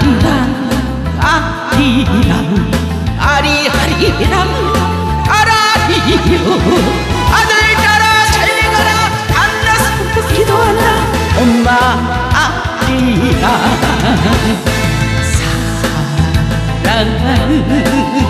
아리랑 아리랑 아리아리랑 아라리요 아들 따라 살려가라 안나서 기도하라 엄마 아리랑 사랑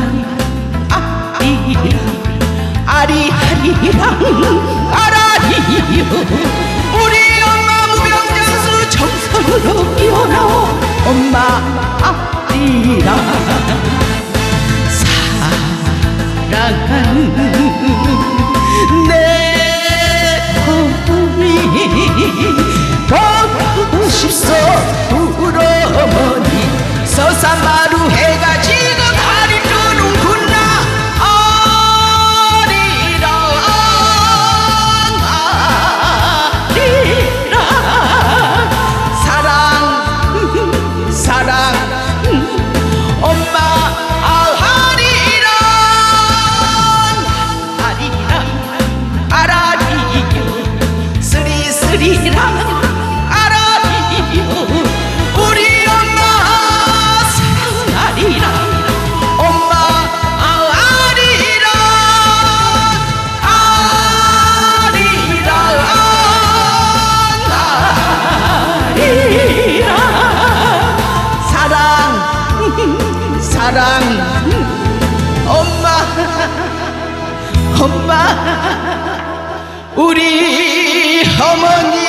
아리아리랑 아라리요 우리 엄마 무병장수 정성으로 끼어나오 엄마 사랑. 엄마 엄마. 우리 어머니